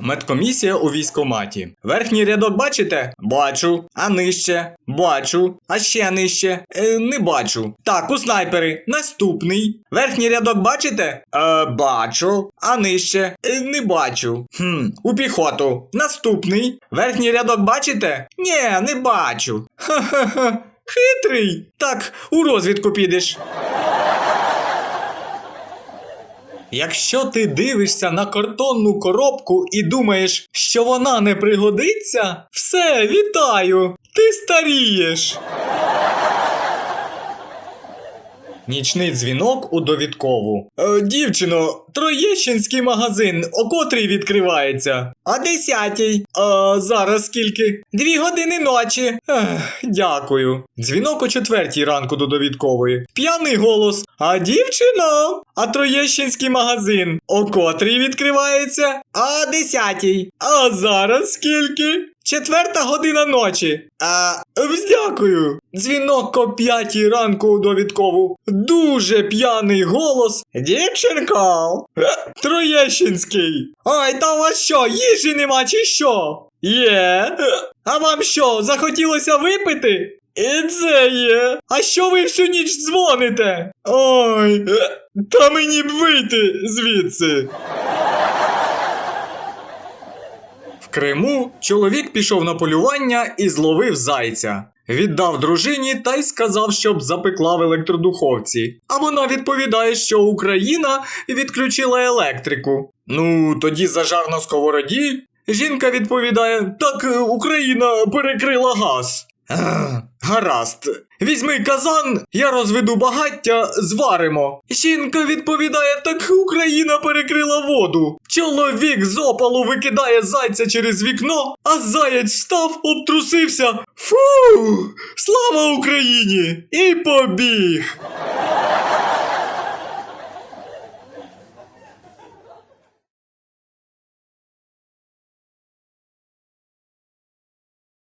Медкомісія у військкоматі. Верхній рядок бачите? Бачу. А нижче? Бачу. А ще нижче? Е, не бачу. Так, у снайпери. Наступний. Верхній рядок бачите? Е, бачу. А нижче? Е, не бачу. Хм, у піхоту. Наступний. Верхній рядок бачите? Нє, не бачу. Ха-ха-ха. Хитрий. Так, у розвідку підеш. Якщо ти дивишся на картонну коробку і думаєш, що вона не пригодиться, все, вітаю! Ти старієш. Нічний дзвінок у довідкову. Е, дівчино, Троєщинський магазин, о котрій відкривається? О десятій. А зараз скільки? Дві години ночі. Ех, дякую. Дзвінок о четвертій ранку до довідкової. П'яний голос. А дівчино? А Троєщинський магазин. О котрій відкривається? О десятій. А зараз скільки? Четверта година ночі. А, дякую. Дзвінок о п'ятій ранку у довідкову. Дуже п'яний голос. Дівчинко. Е, Троєщинський. Ой, та у вас що, їжі нема чи що? Є. А вам що, захотілося випити? І це є. А що ви всю ніч дзвоните? Ой, та мені б вийти звідси. В Криму чоловік пішов на полювання і зловив зайця. Віддав дружині та й сказав, щоб запекла в електродуховці. А вона відповідає, що Україна відключила електрику. Ну, тоді зажар на сковороді. Жінка відповідає: Так е, Україна перекрила газ. Ех, Гаразд. Візьми казан, я розведу багаття, зваримо. Жінка відповідає, так Україна перекрила воду. Чоловік з опалу викидає зайця через вікно, а заєць встав, обтрусився. Фу! Слава Україні! І побіг!